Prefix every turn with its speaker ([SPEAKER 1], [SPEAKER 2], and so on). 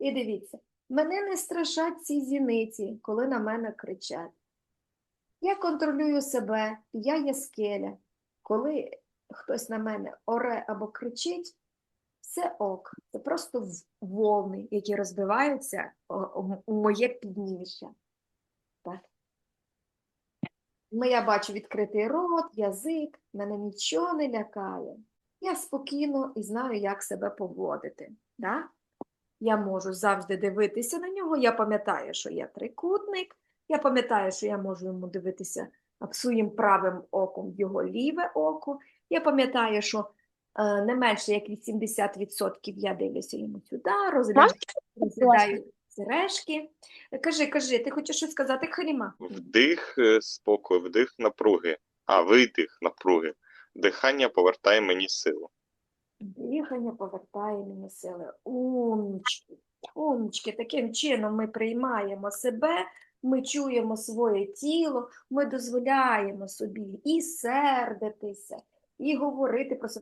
[SPEAKER 1] І дивіться, мене не страшать ці зіниці, коли на мене кричать. Я контролюю себе, я є скеля. Коли хтось на мене оре або кричить, це ок, це просто волни, які розбиваються у моє підніжжя. Так. Ну, Я бачу відкритий рот, язик, мене нічого не лякає. Я спокійно і знаю, як себе поводити. Да? Я можу завжди дивитися на нього. Я пам'ятаю, що я трикутник. Я пам'ятаю, що я можу йому дивитися своїм правим оком в його ліве око. Я пам'ятаю, що е, не менше як 80% я дивлюся йому сюди, розглядаю, розглядаю сережки. Кажи, кажи, ти хочеш щось сказати, Халіма?
[SPEAKER 2] Вдих е, спокою, вдих напруги, а видих напруги. Дихання повертає мені силу.
[SPEAKER 1] Дихання повертає мені сили. Умнічки, умнічки. Таким чином ми приймаємо себе, ми чуємо своє тіло, ми дозволяємо собі і сердитися, і говорити про себе.